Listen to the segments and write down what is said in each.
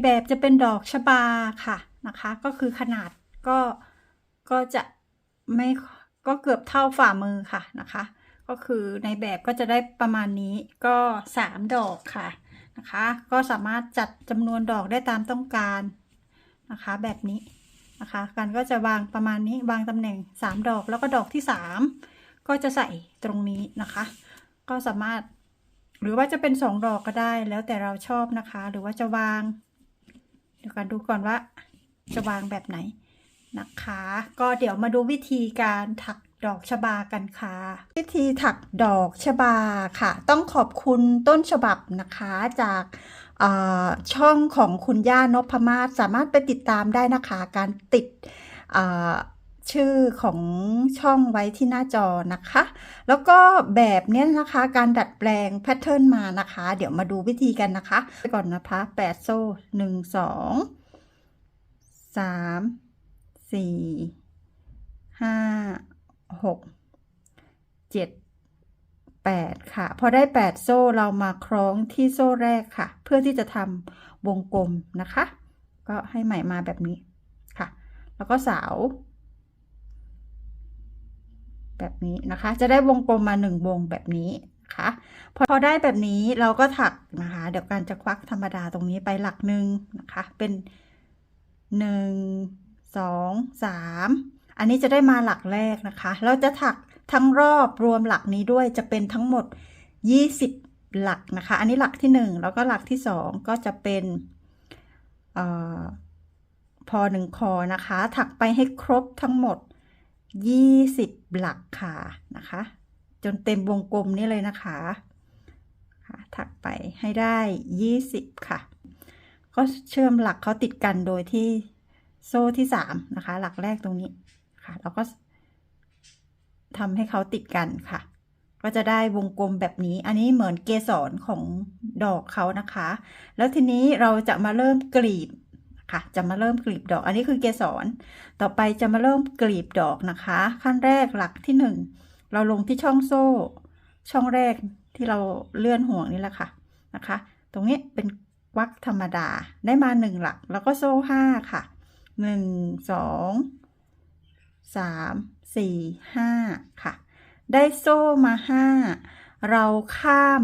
ในแบบจะเป็นดอกชบาค่ะนะคะ ก็คือขนาดก็ก็จะไม่ก็เกือบเท่าฝ่ามือค่ะนะคะ ก็คือในแบบก็จะได้ประมาณนี้ก็สามดอกค่ะนะคะ ก็สามารถจัดจำนวนดอกได้ตามต้องการนะคะ แบบนี้นะคะกันก็จะวางประมาณนี้วางตำแหน่งสามดอกแล้วก็ดอกที่สามก็จะใส่ตรงนี้นะคะ ก็สามารถหรือว่าจะเป็นสองดอกก็ได้แล้วแต่เราชอบนะคะ หรือว่าจะวาง เดี๋ยวกันดูก่อนว่าจะวางแบบไหนนะคะ ก็เดี๋ยวมาดูวิธีการถักดอกชบากันค่ะ วิธีถักดอกชบาค่ะ ต้องขอบคุณต้นฉบับนะคะจากช่องของคุณย่านพมาศสามารถไปติดตามได้นะคะ การติด ชื่อของช่องไว้ที่หน้าจอนะคะ แล้วก็แบบเนี้ยนะคะ การดัดแปลงแพทเทิร์นมานะคะ เดี๋ยวมาดูวิธีกันนะคะไปก่อนนะคะแปดโซ่หนึ่งสองสามสี่ห้าหกเจ็ดแปดค่ะ พอได้แปดโซ่เรามาคล้องที่โซ่แรกค่ะ เพื่อที่จะทำวงกลมนะคะ ก็ให้ใหม่มาแบบนี้ค่ะ แล้วก็สาว แบบนี้นะคะ จะได้วงกลมมาหนึ่งวงแบบนี้นะคะพอพอได้แบบนี้เราก็ถักนะคะ เดี๋ยวการจะควักธรรมดาตรงนี้ไปหลักหนึ่งนะคะ เป็นหนึ่งสองสามอันนี้จะได้มาหลักแรกนะคะ เราจะถักทั้งรอบรวมหลักนี้ด้วยจะเป็นทั้งหมด 20 หลักนะคะ อันนี้หลักที่ 1 แล้วก็หลักที่ 2 ก็จะเป็นออพอหนึ่งคอนะคะ ถักไปให้ครบทั้งหมด 20 หลักค่ะนะคะ จนเต็มวงกลมนี้เลยนะคะค่ะถักไปให้ได้ 20 ค่ะ ก็เชื่อมหลักเขาติดกันโดยที่โซ่ที่ 3 นะคะ หลักแรกตรงนี้ค่ะแล้วก็ทำให้เขาติดกันค่ะ ก็จะได้วงกลมแบบนี้ อันนี้เหมือนเกสรของดอกเขานะคะ แล้วทีนี้เราจะมาเริ่มกลีบ ค่ะ จะมาเริ่มกลีบดอก อันนี้คือเกสร ต่อไปจะมาเริ่มกลีบดอกนะคะ ขั้นแรกหลักที่หนึ่งเราลงที่ช่องโซ่ ช่องแรกที่เราเลื่อนห่วงนี่แหละค่ะนะคะ ตรงนี้เป็นวักธรรมดาได้มาหนึ่งหลัก แล้วก็โซ่ห้าค่ะหนึ่งสองสามสี่ห้าค่ะ ได้โซ่มาห้าเราข้าม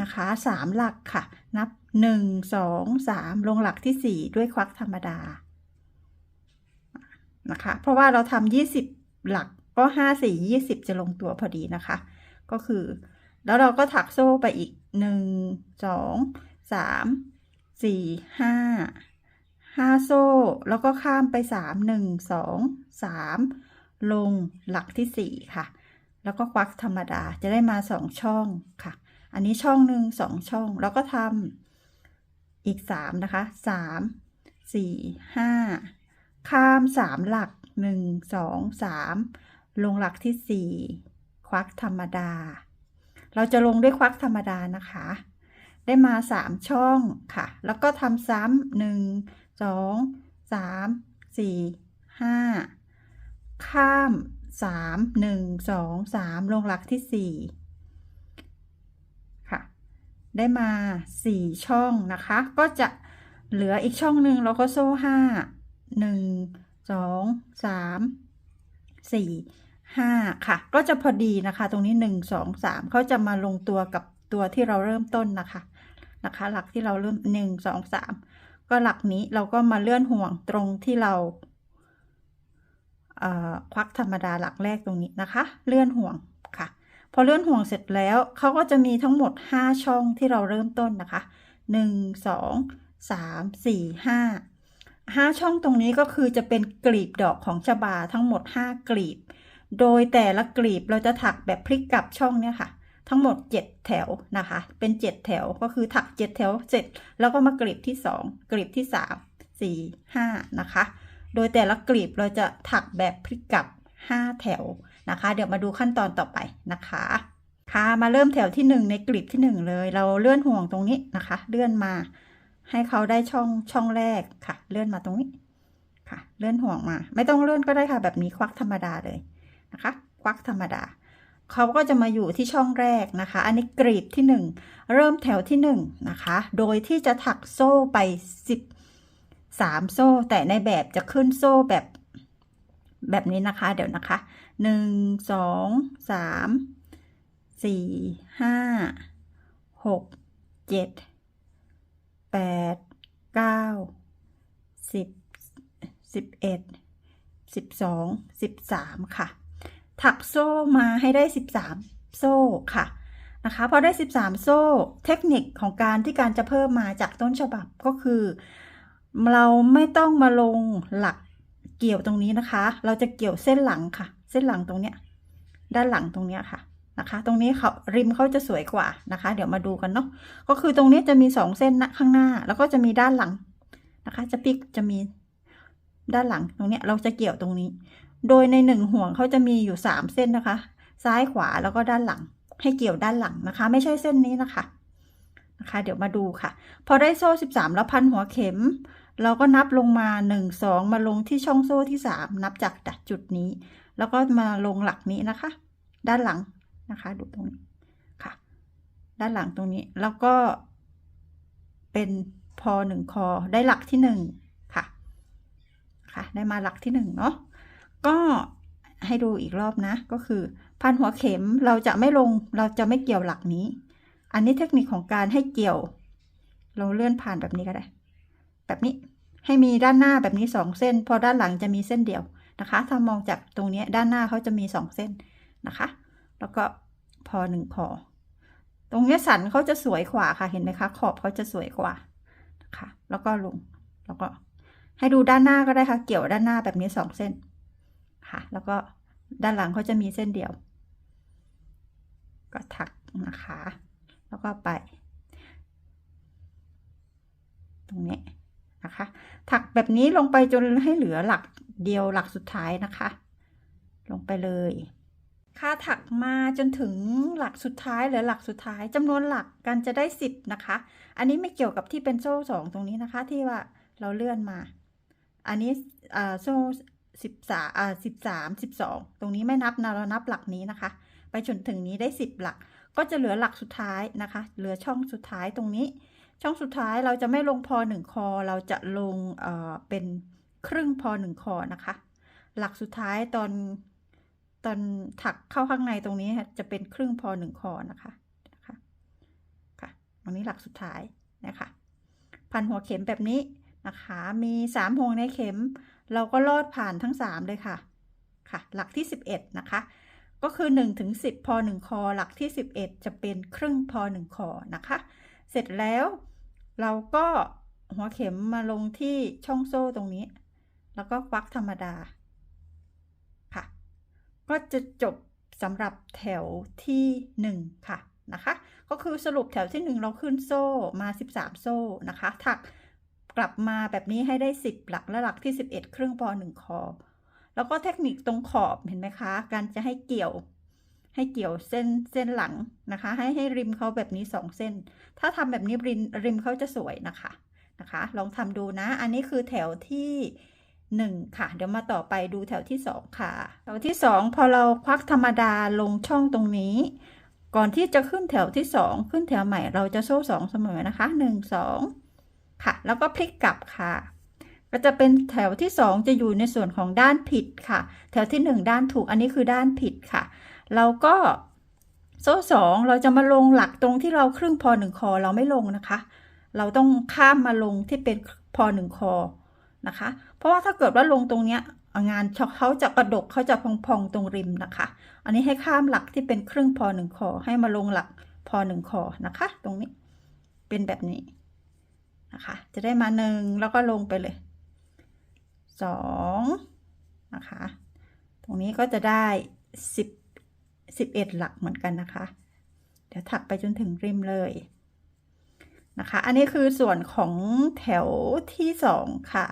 นะคะสามหลักค่ะ นับ หนึ่งสองสามลงหลักที่สี่ด้วยควักธรรมดา นะคะ เพราะว่าเราทำยี่สิบหลักก็ห้าสี่ยี่สิบจะลงตัวพอดีนะคะ ก็คือ แล้วเราก็ถักโซ่ไปอีกหนึ่งสองสามสี่ห้าห้าโซ่ แล้วก็ข้ามไปสามหนึ่งสองสามลงหลักที่สี่ค่ะ แล้วก็ควักธรรมดาจะได้มาสองช่องค่ะอันนี้ช่องหนึ่งสองช่อง แล้วก็ทำ อีกสามนะคะสามสี่ห้าข้ามสามหลักหนึ่งสองสามลงหลักที่สี่ควักธรรมดา เราจะลงด้วยควักธรรมดานะคะ ได้มาสามช่องค่ะ แล้วก็ทำซ้ำหนึ่งสองสามสี่ห้าข้ามสามหนึ่งสองสามลงหลักที่สี่ ได้มาสี่ช่องนะคะ ก็จะเหลืออีกช่องหนึ่งเราก็โซ่ห้าหนึ่งสองสามสี่ห้าค่ะ ก็จะพอดีนะคะ ตรงนี้หนึ่งสองสามเขาจะมาลงตัวกับตัวที่เราเริ่มต้นนะคะนะคะ หลักที่เราเริ่มหนึ่งสองสามก็หลักนี้เราก็มาเลื่อนห่วงตรงที่เราควักธรรมดาหลักแรกตรงนี้นะคะ เลื่อนห่วง พอเลื่อนห่วงเสร็จแล้วเขาก็จะมีทั้งหมด 5 ช่องที่เราเริ่มต้นนะคะ 1 2 3 4 5 5 ช่องตรงนี้ก็คือจะเป็นกลีบดอกของชบาทั้งหมด 5 กลีบ โดยแต่ละกลีบเราจะถักแบบพลิกกลับช่องเนี่ยค่ะ ทั้งหมด 7 แถวนะคะ เป็น 7 แถวก็คือถัก 7 แถวเสร็จแล้วก็มากลีบที่ 2 กลีบที่ 3 4 5 นะคะ โดยแต่ละกลีบเราจะถักแบบพลิกกลับ 5 แถว นะคะ เดี๋ยวมาดูขั้นตอนต่อไปนะคะ ค่ะมาเริ่มแถวที่ 1 ในกลีบที่ 1 เลย เราเลื่อนห่วงตรงนี้นะคะ เลื่อนมา ให้เขาได้ช่องช่องแรกค่ะ เลื่อนมาตรงนี้ค่ะ เลื่อนห่วงมา ไม่ต้องเลื่อนก็ได้ค่ะ แบบนี้ควักธรรมดาเลยนะคะ ควักธรรมดาเขาก็จะมาอยู่ที่ช่องแรกนะคะ อันนี้กรีบที่หนึ่งเริ่มแถวที่หนึ่งนะคะ โดยที่จะถักโซ่ไปสิบสามโซ่ แต่ในแบบจะขึ้นโซ่แบบแบบนี้นะคะ เดี๋ยวนะคะ หนึ่งสองสามสี่ห้าหกเจ็ดแปดเก้าสิบสิบเอ็ดสิบสองสิบสามค่ะ ถักโซ่มาให้ได้13โซ่ค่ะนะคะพอได้ 13 โซ่ เทคนิคของการที่การจะเพิ่มมาจากต้นฉบับก็คือ เราไม่ต้องมาลงหลักเกี่ยวตรงนี้นะคะ เราจะเกี่ยวเส้นหลังค่ะ เส้นหลังตรงเนี้ยด้านหลังตรงเนี้ยค่ะนะคะ ตรงนี้เขาริมเขาจะสวยกว่านะคะ เดี๋ยวมาดูกันเนาะก็คือตรงนี้จะมีสองเส้นนะข้างหน้า แล้วก็จะมีด้านหลังนะคะ จะปิกจะมีด้านหลังตรงเนี้ยเราจะเกี่ยวตรงนี้ โดยในหนึ่งห่วงเขาจะมีอยู่สามเส้นนะคะ ซ้ายขวาแล้วก็ด้านหลัง ให้เกี่ยวด้านหลังนะคะ ไม่ใช่เส้นนี้นะคะนะคะ เดี๋ยวมาดูค่ะ พอได้โซ่สิบสามแล้วพันหัวเข็ม เราก็นับลงมาหนึ่งสองมาลงที่ช่องโซ่ที่สามนับจากจุดนี้ แล้วก็มาลงหลักนี้นะคะ ด้านหลังนะคะ ดูตรงนี้ค่ะ ด้านหลังตรงนี้แล้วก็เป็นพอหนึ่งคอได้หลักที่หนึ่งค่ะค่ะ ได้มาหลักที่หนึ่งเนาะก็ให้ดูอีกรอบนะ ก็คือ พันหัวเข็มเราจะไม่ลงเราจะไม่เกี่ยวหลักนี้ อันนี้เทคนิคของการให้เกี่ยว เราเลื่อนผ่านแบบนี้ก็ได้ แบบนี้ให้มีด้านหน้าแบบนี้สองเส้น พอด้านหลังจะมีเส้นเดียวนะคะ ถ้ามองจากตรงนี้ด้านหน้าเขาจะมีสองเส้นนะคะ แล้วก็พอหนึ่งคอตรงนี้สันเขาจะสวยกว่าค่ะเห็นไหมคะ ขอบเขาจะสวยกว่านะคะ แล้วก็ลงแล้วก็ให้ดูด้านหน้าก็ได้ค่ะ เกี่ยวด้านหน้าแบบนี้สองเส้นค่ะ แล้วก็ด้านหลังเขาจะมีเส้นเดียว ก็ถักนะคะ แล้วก็ไป ตรงนี้ นะคะ ถักแบบนี้ลงไปจนให้เหลือหลักเดียวหลักสุดท้ายนะคะ ลงไปเลยค่าถักมาจนถึงหลักสุดท้ายเหลือหลักสุดท้ายจำนวนหลักกันจะได้สิบนะคะ อันนี้ไม่เกี่ยวกับที่เป็นโซ่สองตรงนี้นะคะ ที่ว่าเราเลื่อนมา อันนี้โซ่สิบสามสิบสามสิบสองตรงนี้ไม่นับนะเรานับหลักนี้นะคะ ไปจนถึงนี้ได้สิบหลัก ก็จะเหลือหลักสุดท้ายนะคะ เหลือช่องสุดท้ายตรงนี้ ช่องสุดท้ายเราจะไม่ลงพอหนึ่งคอ เราจะลงเอ่อเป็นครึ่งพอหนึ่งคอนะคะ หลักสุดท้ายตอนตอนถักเข้าข้างในตรงนี้จะเป็นครึ่งพอหนึ่งคอนะคะนะคะค่ะตรงนี้หลักสุดท้ายนะคะ พันหัวเข็มแบบนี้นะคะ มีสามห่วงในเข็ม เราก็ลอดผ่านทั้งสามเลยค่ะค่ะ หลักที่สิบเอ็ดนะคะก็คือหนึ่งถึงสิบพอหนึ่งคอ หลักที่สิบเอ็ดจะเป็นครึ่งพอหนึ่งคอ นะคะ เสร็จแล้ว เราก็หัวเข็มมาลงที่ช่องโซ่ตรงนี้ แล้วก็ควักธรรมดา ค่ะ ก็จะจบสำหรับแถวที่หนึ่งค่ะนะคะ ก็คือสรุปแถวที่หนึ่งเราขึ้นโซ่มา 13 โซ่นะคะ ถักกลับมาแบบนี้ให้ได้ 10 หลักและหลักที่ 11 ครึ่งพอหนึ่งคอ แล้วก็เทคนิคตรงขอบเห็นไหมคะ การจะให้เกี่ยว ให้เกี่ยวเส้นเส้นหลังนะคะ ให้ให้ริมเขาแบบนี้สองเส้น ถ้าทำแบบนี้ริมริมเขาจะสวยนะคะนะคะ ลองทำดูนะ อันนี้คือแถวที่หนึ่งค่ะ เดี๋ยวมาต่อไปดูแถวที่สองค่ะ แถวที่สองพอเราควักธรรมดาลงช่องตรงนี้ ก่อนที่จะขึ้นแถวที่สองขึ้นแถวใหม่เราจะโซ่สองเสมอนะคะหนึ่งสองค่ะ แล้วก็พลิกกลับค่ะก็จะเป็นแถวที่สองจะอยู่ในส่วนของด้านผิดค่ะ แถวที่หนึ่งด้านถูกอันนี้คือด้านผิดค่ะ เราก็โซ่สองเราจะมาลงหลักตรงที่เราครึ่งพอหนึ่งคอเราไม่ลงนะคะ เราต้องข้ามมาลงที่เป็นพอหนึ่งคอนะคะ เพราะว่าถ้าเกิดว่าลงตรงเนี้ยงานเขาจะกระดกเขาจะพองๆตรงริมนะคะ อันนี้ให้ข้ามหลักที่เป็นครึ่งพอหนึ่งคอให้มาลงหลักพอหนึ่งคอนะคะ ตรงนี้เป็นแบบนี้นะคะ จะได้มาหนึ่งแล้วก็ลงไปเลยสองนะคะ ตรงนี้ก็จะได้สิบ สิบเอ็ดหลักเหมือนกันนะคะ เดี๋ยวถักไปจนถึงริมเลยนะคะ อันนี้คือส่วนของแถวที่สองค่ะ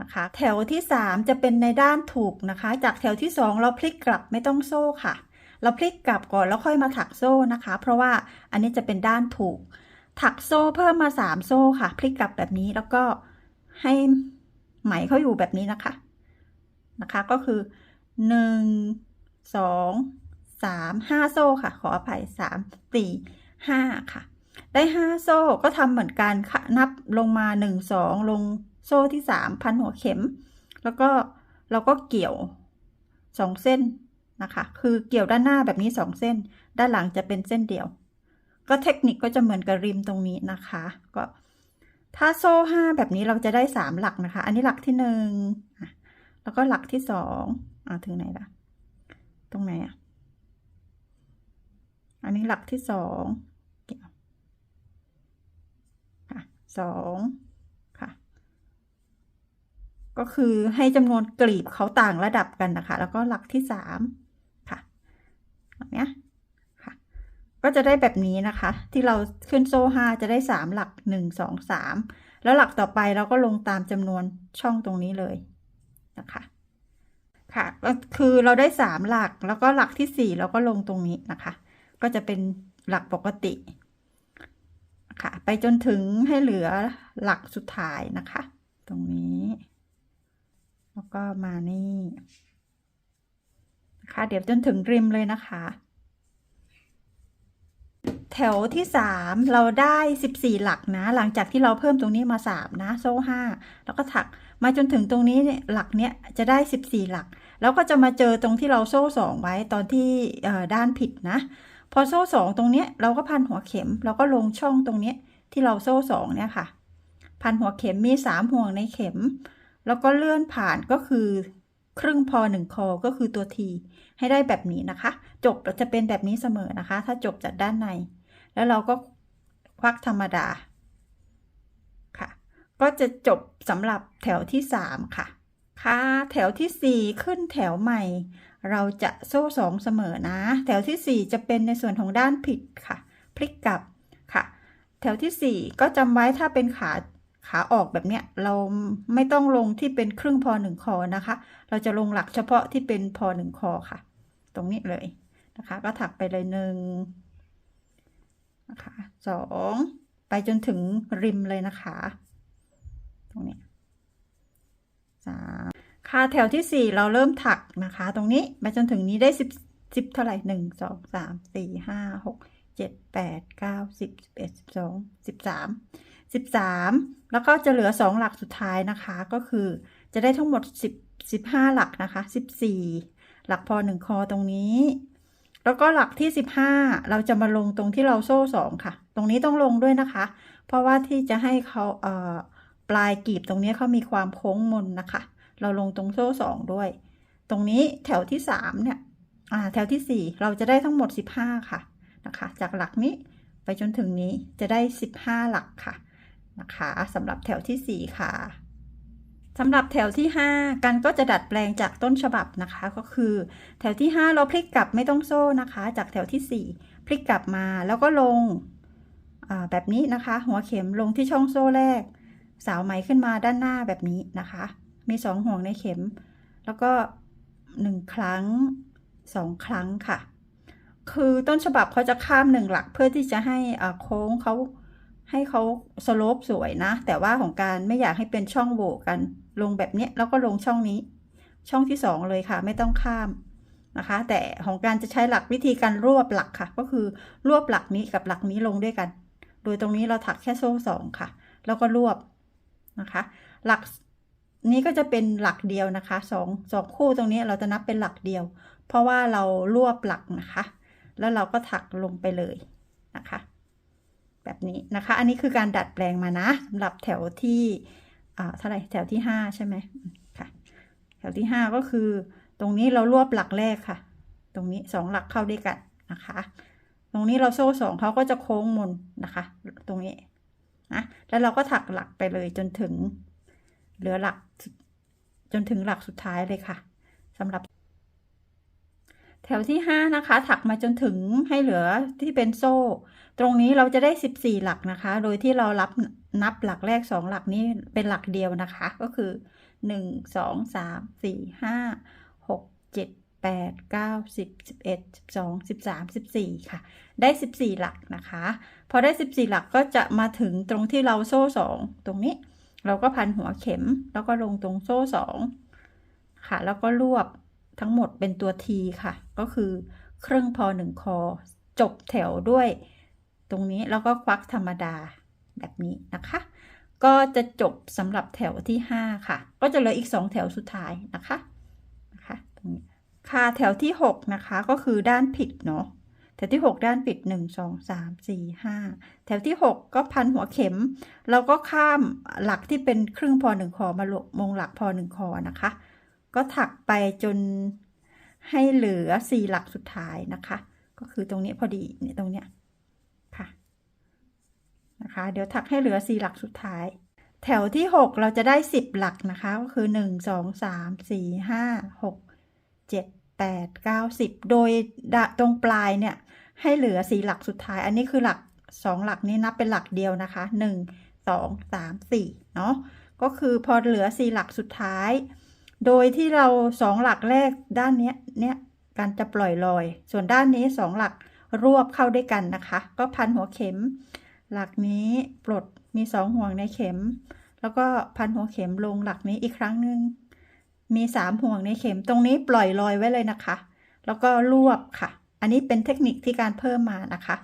นะคะ แถวที่สามจะเป็นในด้านถูกนะคะ จากแถวที่สองเราพลิกกลับไม่ต้องโซ่ค่ะ เราพลิกกลับก่อนแล้วค่อยมาถักโซ่นะคะ เพราะว่าอันนี้จะเป็นด้านถูก ถักโซ่เพิ่มมาสามโซ่ค่ะ พลิกกลับแบบนี้แล้วก็ให้ไหมเขาอยู่แบบนี้นะคะ นะคะ ก็คือหนึ่ง สามห้าโซ่ค่ะ ขออภัยสามสี่ห้าค่ะ ได้ห้าโซ่ก็ทำเหมือนกันค่ะนับลงมาหนึ่งสองลงโซ่ที่สามพันหัวเข็ม แล้วก็เราก็เกี่ยวสองเส้นนะคะ คือเกี่ยวด้านหน้าแบบนี้สองเส้น ด้านหลังจะเป็นเส้นเดียว ก็เทคนิคก็จะเหมือนกับริมตรงนี้นะคะ ก็ถ้าโซ่ห้าแบบนี้เราจะได้สามหลักนะคะ อันนี้หลักที่หนึ่งแล้วก็หลักที่สองอ่าถึงไหนละตรงไหนอะ อันนี้หลักที่สองค่ะสองค่ะ ก็คือให้จำนวนกลีบเขาต่างระดับกันนะคะ แล้วก็หลักที่สามค่ะแบบนี้ค่ะ ก็จะได้แบบนี้นะคะ ที่เราขึ้นโซ่ห้าจะได้สามหลักหนึ่งสองสามแล้วหลักต่อไปเราก็ลงตามจำนวนช่องตรงนี้เลยนะคะค่ะก็คือเราได้สามหลักแล้วก็หลักที่สี่เราก็ลงตรงนี้นะคะ ก็จะเป็นหลักปกติ ค่ะ ไปจนถึงให้เหลือหลักสุดท้ายนะคะ ตรงนี้ แล้วก็มานี่นะคะเดี๋ยวจนถึงริมเลยนะคะ แถวที่สามเราได้สิบสี่หลักนะ หลังจากที่เราเพิ่มตรงนี้มาสามนะ โซ่ห้าแล้วก็ถักมาจนถึงตรงนี้เนี่ยหลักเนี้ยจะได้สิบสี่หลัก แล้วก็จะมาเจอตรงที่เราโซ่สองไว้ตอนที่ด้านผิดนะ พอโซ่สองตรงเนี้ยเราก็พันหัวเข็มเราก็ลงช่องตรงเนี้ยที่เราโซ่สองเนี่ยค่ะ พันหัวเข็มมีสามห่วงในเข็ม แล้วก็เลื่อนผ่านก็คือครึ่งพอหนึ่งคอก็คือตัวทีให้ได้แบบนี้นะคะ จบจะเป็นแบบนี้เสมอนะคะ ถ้าจบจากด้านใน แล้วเราก็ควักธรรมดาค่ะ ก็จะจบสำหรับแถวที่สามค่ะค่ะแถวที่สี่ขึ้นแถวใหม่ เราจะโซ่สองเสมอนะ แถวที่สี่จะเป็นในส่วนของด้านผิดค่ะ พลิกกลับค่ะ แถวที่สี่ก็จำไว้ถ้าเป็นขาขาออกแบบเนี้ยเราไม่ต้องลงที่เป็นครึ่งพอหนึ่งคอนะคะ เราจะลงหลักเฉพาะที่เป็นพอหนึ่งคอค่ะ ตรงนี้เลยนะคะ ก็ถักไปเลยหนึ่งนะคะสองไปจนถึงริมเลยนะคะ ตรงนี้สาม ค่ะแถวที่สี่เราเริ่มถักนะคะ ตรงนี้ไปจนถึงนี้ได้สิบสิบเท่าไหร่หนึ่งสองสามสี่ห้าหกเจ็ดแปดเก้าสิบสิบเอ็ดสิบสองสิบสามสิบสามแล้วก็จะเหลือสองหลักสุดท้ายนะคะ ก็คือจะได้ทั้งหมดสิบสิบห้าหลักนะคะสิบสี่หลักพอหนึ่งคอตรงนี้ แล้วก็หลักที่สิบห้าเราจะมาลงตรงที่เราโซ่สองค่ะ ตรงนี้ต้องลงด้วยนะคะ เพราะว่าที่จะให้เขาเอ่อปลายกีบตรงนี้เขามีความโค้งมนนะคะ เราลงตรงโซ่สองด้วย ตรงนี้แถวที่สามเนี่ยแถวที่สี่เราจะได้ทั้งหมดสิบห้าค่ะนะคะ จากหลักนี้ไปจนถึงนี้จะได้สิบห้าหลักค่ะนะคะสำหรับแถวที่สี่ค่ะสำหรับแถวที่ 5 กันก็จะดัดแปลงจากต้นฉบับนะคะ ก็คือ แถวที่ 5 เราพลิกกลับไม่ต้องโซ่นะคะ จากแถวที่ 4 พลิกกลับมาแล้วก็ลงแบบนี้นะคะ หัวเข็มลงที่ช่องโซ่แรก สาวไหมขึ้นมาด้านหน้าแบบนี้นะคะ มีสองห่วงในเข็ม แล้วก็หนึ่งครั้งสองครั้งค่ะ คือต้นฉบับเขาจะข้ามหนึ่งหลักเพื่อที่จะให้โค้งเขาให้เขาสโลปสวยนะ แต่ว่าของการไม่อยากให้เป็นช่องโหว่กัน ลงแบบนี้แล้วก็ลงช่องนี้ ช่องที่สองเลยค่ะ ไม่ต้องข้ามนะคะ แต่ของการจะใช้หลักวิธีการรวบหลักค่ะ ก็คือรวบหลักนี้กับหลักนี้ลงด้วยกัน โดยตรงนี้เราถักแค่โซ่สองค่ะ แล้วก็รวบนะคะ หลัก นี้ก็จะเป็นหลักเดียวนะคะสองสองคู่ตรงนี้เราจะนับเป็นหลักเดียว เพราะว่าเรารวบหลักนะคะ แล้วเราก็ถักลงไปเลยนะคะ แบบนี้นะคะ อันนี้คือการดัดแปลงมานะสำหรับแถวที่เท่าไหร่แถวที่ห้าใช่ไหมค่ะ แถวที่ห้าก็คือตรงนี้เรารวบหลักแรกค่ะ ตรงนี้สองหลักเข้าด้วยกันนะคะ ตรงนี้เราโซ่สองเขาก็จะโค้งมนนะคะ ตรงนี้นะแล้วเราก็ถักหลักไปเลยจนถึง เหลือหลักจนถึงหลักสุดท้ายเลยค่ะสำหรับ แถวที่ห้านะคะ ถักมาจนถึงให้เหลือที่เป็นโซ่ ตรงนี้เราจะได้สิบสี่หลักนะคะ โดยที่เรารับนับหลักแรกสองหลักนี้เป็นหลักเดียวนะคะ ก็คือหนึ่งสองสามสี่ห้าหกเจ็ดแปดเก้าสิบสิบเอ็ดสิบสองสิบสามสิบสี่ค่ะ ได้สิบสี่หลักนะคะ พอได้สิบสี่หลักก็จะมาถึงตรงที่เราโซ่สองตรงนี้ เราก็พันหัวเข็ม แล้วก็ลงตรงโซ่สองค่ะ แล้วก็รวบทั้งหมดเป็นตัวทีค่ะ ก็คือครึ่งพอหนึ่งคอ จบแถวด้วย ตรงนี้แล้วก็ควักธรรมดาแบบนี้นะคะ ก็จะจบสำหรับแถวที่ 5 ค่ะ ก็จะเหลืออีก 2 แถวสุดท้ายนะคะนะคะตรงนี้ค่ะแถวที่ 6 นะคะ ก็คือด้านผิดเนาะ ถวที่ 6 ด้านปิด 1 2 3 4 5 แถวที่ 6 ก็พันหัวเข็ม เราก็ข้ามหลักที่เป็นครึ่งพอหนึ่งคอมาลงมงหลักพอหนึ่งคอนะคะ ก็ถักไปจนให้เหลือ 4 หลักสุดท้ายนะคะ ก็คือตรงนี้พอดีเนี่ยตรงเนี้ยค่ะนะคะ เดี๋ยวถักให้เหลือ 4 หลักสุดท้าย แถวที่ 6 เราจะได้ 10 หลักนะคะ ก็คือ 1 2 3 4 5 6 7 8 9 10 โดยดตรงปลายเนี่ย ให้เหลือ4หลักสุดท้าย อันนี้คือหลัก 2 หลักนี้นับเป็นหลักเดียวนะคะ 1 2 3 4เนาะก็คือพอเหลือ4หลักสุดท้าย โดยที่เรา 2 หลักแรกด้านนี้เนี่ยการจะปล่อยลอย ส่วนด้านนี้ 2 หลักรวบเข้าด้วยกันนะคะ ก็พันหัวเข็ม หลักนี้ปลดมี 2 ห่วงในเข็ม แล้วก็พันหัวเข็มลงหลักนี้อีกครั้งหนึ่งมี 3 ห่วงในเข็มตรงนี้ปล่อยลอยไว้เลยนะคะ แล้วก็รวบค่ะ อันนี้เป็นเทคนิคที่การเพิ่มมานะคะ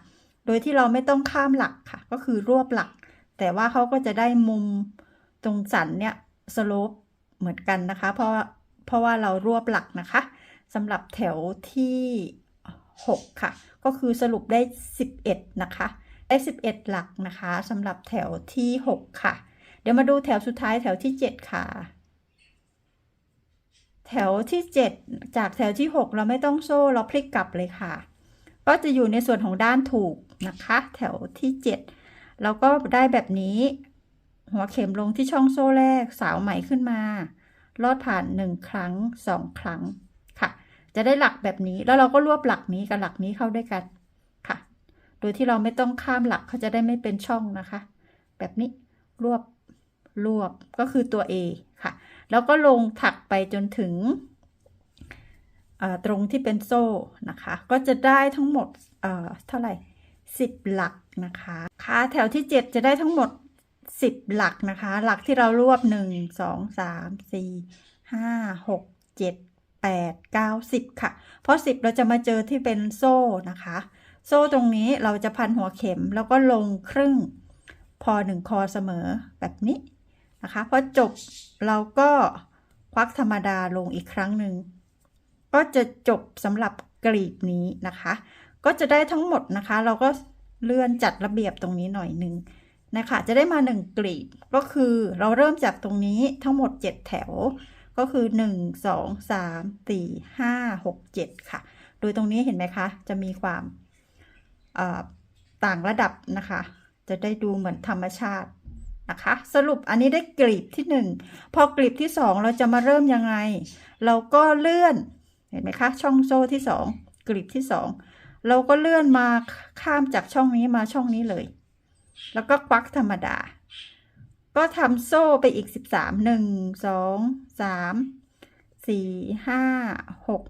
โดยที่เราไม่ต้องข้ามหลักค่ะ ก็คือรวบหลัก แต่ว่าเขาก็จะได้มุมตรงสันเนี่ยสโลปเหมือนกันนะคะ เพราะเพราะว่าเรารวบหลักนะคะสำหรับแถวที่ 6 ค่ะ ก็คือสรุปได้ 11 นะคะ ได้ 11 หลักนะคะสำหรับแถวที่ 6 ค่ะ เดี๋ยวมาดูแถวสุดท้ายแถวที่ 7 ค่ะ แถวที่ 7 จากแถวที่ 6 เราไม่ต้องโซ่เราพลิกกลับเลยค่ะ ก็จะอยู่ในส่วนของด้านถูกนะคะ แถวที่ 7 เราก็ได้แบบนี้ หัวเข็มลงที่ช่องโซ่แรกสาวไหมขึ้นมา ลอดผ่าน 1 ครั้ง 2 ครั้งค่ะ จะได้หลักแบบนี้แล้วเราก็รวบหลักนี้กับหลักนี้เข้าด้วยกันค่ะ โดยที่เราไม่ต้องข้ามหลักเขาจะได้ไม่เป็นช่องนะคะ แบบนี้รวบ รวบก็คือตัว A ค่ะ แล้วก็ลงถักไปจนถึงตรงที่เป็นโซ่นะคะ ก็จะได้ทั้งหมดเท่าไหร่ 10 หลักนะคะค่ะแถวที่ 7 จะได้ทั้งหมด 10 หลักนะคะ หลักที่เรารวบ 1 2 3 4 5 6 7 8 9 10 ค่ะ เพราะ 10 เราจะมาเจอที่เป็นโซ่นะคะ โซ่ตรงนี้เราจะพันหัวเข็มแล้วก็ลงครึ่งพอหนึ่งคอเสมอแบบนี้ นะคะพอจบเราก็ควักธรรมดาลงอีกครั้งหนึ่งก็จะจบสำหรับกลีบนี้นะคะ ก็จะได้ทั้งหมดนะคะ เราก็เลื่อนจัดระเบียบตรงนี้หน่อยหนึ่งนะคะ จะได้มา 1 กลีบก็คือเราเริ่มจากตรงนี้ทั้งหมด 7 แถว ก็คือ 1 2 3 4 5 6 7 ค่ะ โดยตรงนี้เห็นไหมคะ จะมีความต่างระดับนะคะ จะได้ดูเหมือนธรรมชาติ นะคะ สรุปอันนี้ได้กลีบที่ 1 พอกลีบที่ 2 เราจะมาเริ่มยังไง เราก็เลื่อนเห็นไหมคะ ช่องโซ่ที่ 2 กลีบที่ 2 เราก็เลื่อนมาข้ามจากช่องนี้มาช่องนี้เลย แล้วก็ควักธรรมดา ก็ทำโซ่ไปอีก 13 1 2 3 4 5 6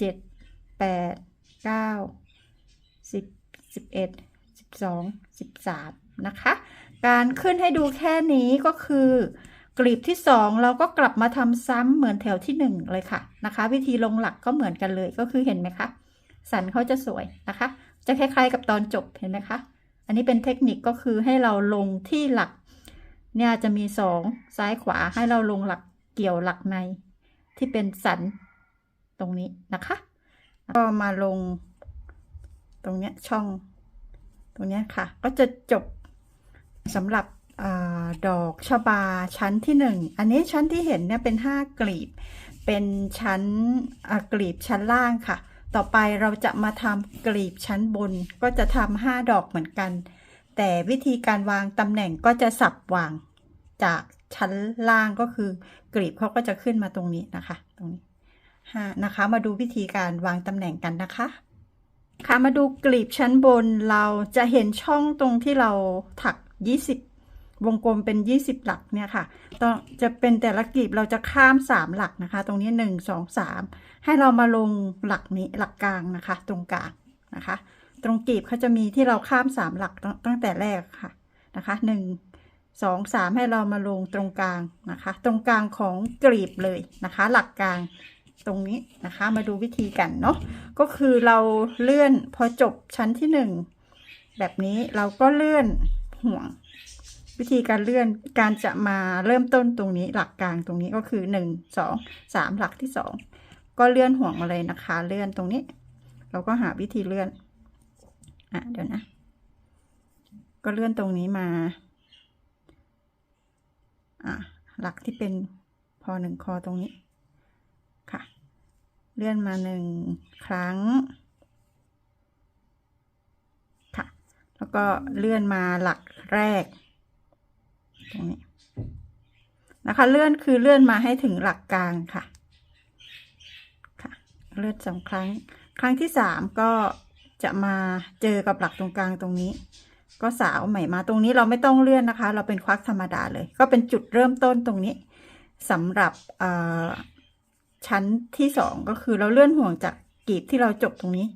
7 8 9 10 11 12 13 นะคะ การขึ้นให้ดูแค่นี้ก็คือกลีบที่ 2 เราก็กลับมาทำซ้ำเหมือนแถวที่ 1 เลยค่ะนะคะ วิธีลงหลักก็เหมือนกันเลยก็คือเห็นไหมคะสันเขาจะสวยนะคะ จะคล้าย ๆ กับตอนจบเห็นไหมคะอันนี้เป็นเทคนิคก็คือให้เราลงที่หลัก เนี่ยจะมีสองซ้ายขวาให้เราลงหลักเกี่ยวหลักใน ที่เป็นสันตรงนี้นะคะ ก็มาลงตรงเนี้ยช่องตรงเนี้ยค่ะ ก็จะจบ สำหรับอดอกชบาชั้นที่หนึ่งอันนี้ชั้นที่เห็นเนี่ยเป็นห้ากลีบ เป็นชั้นกลีบชั้นล่างค่ะ ต่อไปเราจะมาทำกลีบชั้นบนก็จะทำห้าดอกเหมือนกัน แต่วิธีการวางตำแหน่งก็จะสับวางจากชั้นล่างก็คือกลีบเขาก็จะขึ้นมาตรงนี้นะคะ ตรงนี้ห้านะคะ มาดูวิธีการวางตำแหน่งกันนะคะค่ะมาดูกลีบชั้นบนเราจะเห็นช่องตรงที่เราถัก 20 วงกลมเป็น 20 หลักเนี่ยค่ะต้องจะเป็นแต่ละกลีบเราจะข้าม 3 หลักนะคะ ตรงนี้ 1 2 3 ให้เรามาลงหลักนี้หลักกลางนะคะ ตรงกลางนะคะ ตรงกลีบเขาจะมีที่เราข้าม 3 หลักตั้งแต่แรกค่ะนะคะ1 2 3 ให้เรามาลงตรงกลางนะคะ ตรงกลางของกลีบเลยนะคะ หลักกลางตรงนี้นะคะมาดูวิธีกันเนาะก็คือเราเลื่อนพอจบชั้นที่หนึ่งแบบนี้เราก็เลื่อน ห่วง วิธีการเลื่อนการจะมาเริ่มต้นตรงนี้หลักกลางตรงนี้ก็คือหนึ่งสองสามหลักที่สองก็เลื่อนห่วงมาเลยนะคะ เลื่อนตรงนี้ เราก็หาวิธีเลื่อนอะเดี๋ยวนะ ก็เลื่อนตรงนี้มาอะหลักที่เป็นพอหนึ่งคอตรงนี้ค่ะ เลื่อนมาหนึ่งครั้งค่ะ แล้วก็เลื่อนมาหลัก แรกตรงนี้นะคะเลื่อนคือเลื่อนมาให้ถึงหลักกลางค่ะค่ะ เลื่อนสองครั้ง ครั้งที่สามก็จะมาเจอกับหลักตรงกลางตรงนี้ ก็สาวใหม่มาตรงนี้เราไม่ต้องเลื่อนนะคะ เราเป็นควักธรรมดาเลย ก็เป็นจุดเริ่มต้นตรงนี้สำหรับชั้นที่สองก็คือเราเลื่อนห่วงจากกีบที่เราจบตรงนี้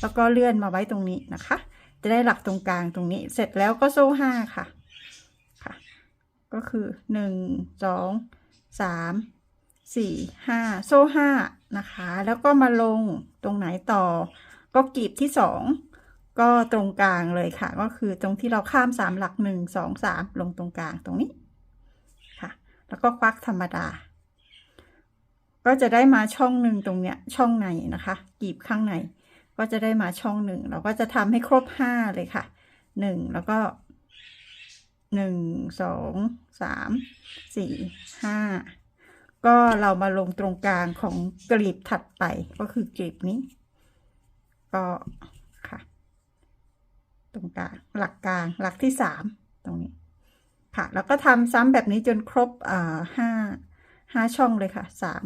แล้วก็เลื่อนมาไว้ตรงนี้นะคะ จะได้หลักตรงกลางตรงนี้ เสร็จแล้วก็โซ่ห้าค่ะ ค่ะ ก็คือหนึ่งสองสามสี่ห้าโซ่ห้านะคะ แล้วก็มาลงตรงไหนต่อ ก็กลีบที่สองก็ตรงกลางเลยค่ะ ก็คือตรงที่เราข้ามสามหลักหนึ่งสองสามลงตรงกลางตรงนี้ค่ะ แล้วก็ควักธรรมดา ก็จะได้มาช่องหนึ่งตรงเนี้ยช่องในนะคะกลีบข้างใน ก็จะได้มาช่องหนึ่งเราก็จะทำให้ครบห้าเลยค่ะหนึ่งแล้วก็หนึ่งสองสามสี่ห้าก็เรามาลงตรงกลางของกลีบถัดไปก็คือกลีบนี้ ก็ค่ะ ตรงกลางหลักกลางหลักที่สามตรงนี้ค่ะ แล้วก็ทำซ้ำแบบนี้จนครบอ่าห้าห้าช่องเลยค่ะสาม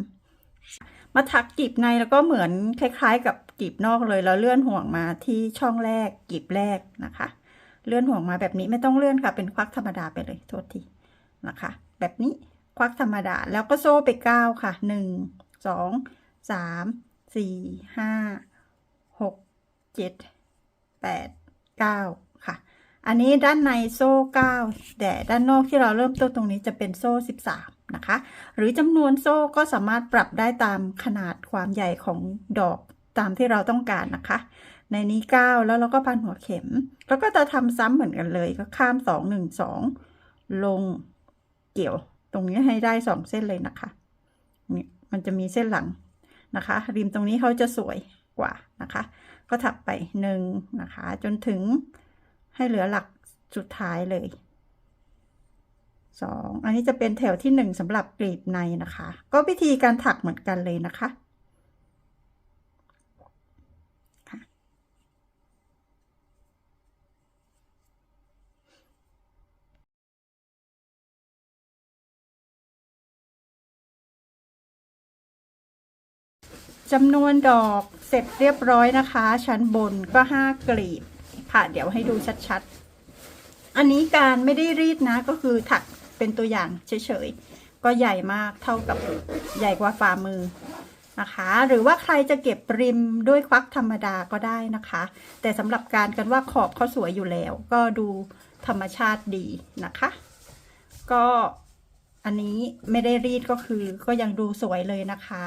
มาถักกลีบในแล้วก็เหมือนคล้าย ๆ กับ กีบนอกเลยเราเลื่อนห่วงมาที่ช่องแรกกีบแรกนะคะ เลื่อนห่วงมาแบบนี้ไม่ต้องเลื่อนค่ะ เป็นควักธรรมดาไปเลยโทษทีนะคะ แบบนี้ควักธรรมดาแล้วก็โซ่ไปเก้าค่ะหนึ่งสองสามสี่ห้าหกเจ็ดแปดเก้าค่ะ อันนี้ด้านในโซ่เก้าแต่ด้านนอกที่เราเริ่มต้นตรงนี้จะเป็นโซ่สิบสามนะคะ หรือจำนวนโซ่ก็สามารถปรับได้ตามขนาดความใหญ่ของดอก ตามที่เราต้องการนะคะ ในนี้เก้าแล้วเราก็พันหัวเข็ม แล้วก็จะทำซ้ำเหมือนกันเลยก็ข้ามสองหนึ่งสองลงเกี่ยวตรงนี้ให้ได้สองเส้นเลยนะคะนี่มันจะมีเส้นหลังนะคะ ริมตรงนี้เขาจะสวยกว่านะคะ ก็ถักไปหนึ่งนะคะ จนถึงให้เหลือหลักสุดท้ายเลยสองอันนี้จะเป็นแถวที่หนึ่งสำหรับกรีบในนะคะ ก็วิธีการถักเหมือนกันเลยนะคะ จำนวนดอกเสร็จเรียบร้อยนะคะ ชั้นบนก็ห้ากลีบค่ะเดี๋ยวให้ดูชัดๆ อันนี้การไม่ได้รีดนะก็คือถักเป็นตัวอย่างเฉยๆ ก็ใหญ่มากเท่ากับใหญ่กว่าฝ่ามือนะคะ หรือว่าใครจะเก็บริมด้วยควักธรรมดาก็ได้นะคะ แต่สำหรับการกันว่าขอบเขาสวยอยู่แล้ว ก็ดูธรรมชาติดีนะคะ ก็อันนี้ไม่ได้รีดก็คือก็ยังดูสวยเลยนะคะ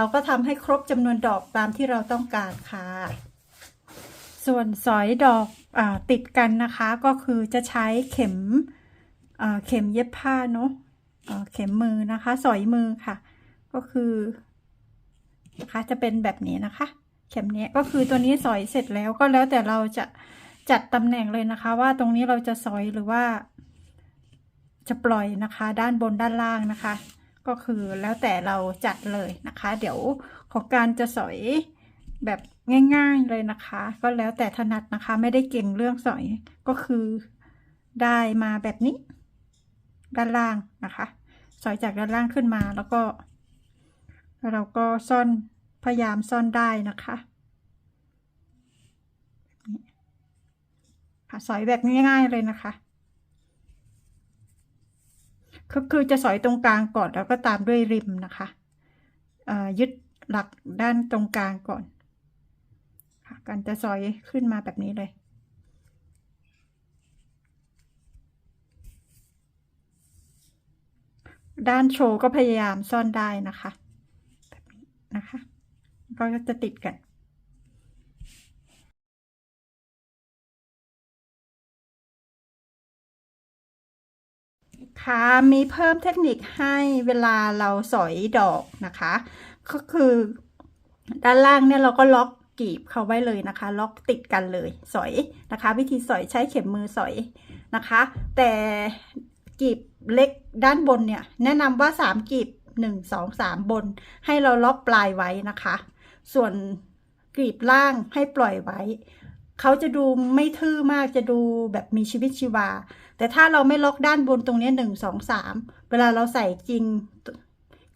เราก็ทำให้ครบจำนวนดอกตามที่เราต้องการค่ะ ส่วนสอยดอกอติดกันนะคะก็คือจะใช้เข็มเข็มเย็บผ้าเนาะเข็มมือนะคะ สอยมือค่ะ ก็คือนะคะจะเป็นแบบนี้นะคะ เข็มนี้ก็คือตัวนี้สอยเสร็จแล้วก็แล้วแต่เราจะจัดตำแหน่งเลยนะคะ ว่าตรงนี้เราจะสอยหรือว่า จะปล่อยนะคะ ด้านบนด้านล่างนะคะ ก็คือแล้วแต่เราจัดเลยนะคะ เดี๋ยวของการจะสอยแบบง่าย ๆเลยนะคะ ก็แล้วแต่ถนัดนะคะ ไม่ได้เก่งเรื่องสอยก็คือได้มาแบบนี้ ด้านล่างนะคะ สอยจากด้านล่างขึ้นมาแล้วก็เราก็ซ่อนพยายามซ่อนได้นะคะค่ะสอยแบบง่ายๆเลยนะคะ ก็คือจะสอยตรงกลางก่อนแล้วก็ตามด้วยริมนะคะยึดหลักด้านตรงกลางก่อนการจะสอยขึ้นมาแบบนี้เลยด้านโชว์ก็พยายามซ่อนได้นะคะแบบนี้นะคะ ก็จะติดกัน ค่ะมีเพิ่มเทคนิคให้เวลาเราสอยดอกนะคะ ก็คือด้านล่างเนี่ยเราก็ล็อกกีบเขาไว้เลยนะคะ ล็อกติดกันเลยสอยนะคะ วิธีสอยใช้เข็มมือสอยนะคะ แต่กีบเล็กด้านบนเนี่ย แนะนำว่า 3 กีบ 1 2 3 บน ให้เราล็อกปลายไว้นะคะ ส่วนกรีบล่างให้ปล่อยไว้ เขาจะดูไม่ทื่อมากจะดูแบบมีชีวิตชีวา แต่ถ้าเราไม่ล็อกด้านบนตรงนี้หนึ่งสองสามเวลาเราใส่จริง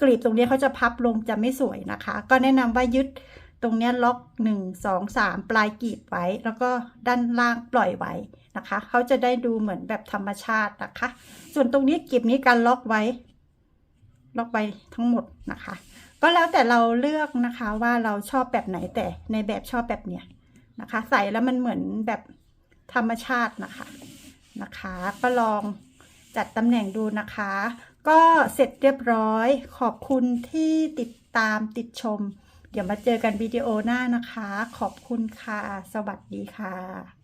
กรีบตรงนี้เขาจะพับลงจะไม่สวยนะคะ ก็แนะนำว่ายึดตรงนี้ล็อกหนึ่งสองสามปลายกรีบไว้ แล้วก็ด้านล่างปล่อยไว้นะคะเขาจะได้ดูเหมือนแบบธรรมชาตินะคะ ส่วนตรงนี้กรีบนี้การล็อกไว้ ล็อกไว้ทั้งหมดนะคะ ก็แล้วแต่เราเลือกนะคะว่าเราชอบแบบไหนแต่ในแบบชอบแบบเนี้ย นะคะ ใส่แล้วมันเหมือนแบบธรรมชาตินะคะนะคะ ก็ลองจัดตำแหน่งดูนะคะ ก็เสร็จเรียบร้อย ขอบคุณที่ติดตามติดชม เดี๋ยวมาเจอกันวิดีโอหน้านะคะ ขอบคุณค่ะ สวัสดีค่ะ